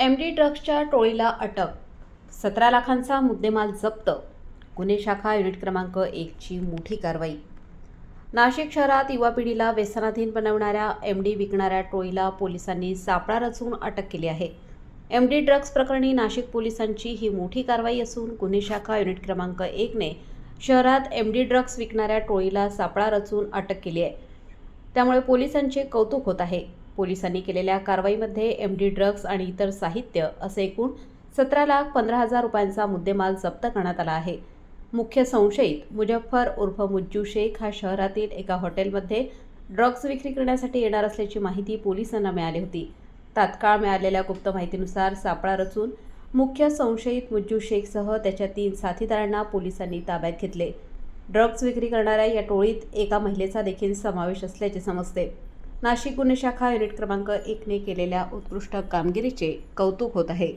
M D ड्रग्सच्या टोळीला अटक सतरा लाखांचा मुद्देमाल जप्त गुन्हे शाखा युनिट क्रमांक एकची मोठी कारवाई. नाशिक शहरात युवा पिढीला व्यसनाधीन बनवणाऱ्या एम डी विकणाऱ्या टोळीला पोलिसांनी सापळा रचून अटक केली आहे. एम डी ड्रग्स प्रकरणी नाशिक पोलिसांची ही मोठी कारवाई असून गुन्हे शाखा युनिट क्रमांक एकने शहरात एम डी ड्रग्स विकणाऱ्या टोळीला सापळा रचून अटक केली आहे. त्यामुळे पोलिसांचे कौतुक होत आहे. पोलिसांनी केलेल्या कारवाईमध्ये एम डी ड्रग्ज आणि इतर साहित्य असे एकूण सतरा लाख पंधरा हजार रुपयांचा मुद्देमाल जप्त करण्यात आला आहे. मुख्य संशयित मुजफ्फर उर्फ मुज्जू शेख हा शहरातील एका हॉटेलमध्ये ड्रग्ज विक्री करण्यासाठी येणार असल्याची माहिती पोलिसांना मिळाली होती. तात्काळ मिळालेल्या गुप्त माहितीनुसार सापळा रचून मुख्य संशयित मुज्जू शेखसह त्याच्या तीन साथीदारांना पोलिसांनी ताब्यात घेतले. ड्रग्ज विक्री करणाऱ्या या टोळीत एका महिलेचा देखील समावेश असल्याचे समजते. नाशिक गुन्हे शाखा युनिट क्रमांक एकने केलेल्या उत्कृष्ट कामगिरीचे कौतुक होत आहे.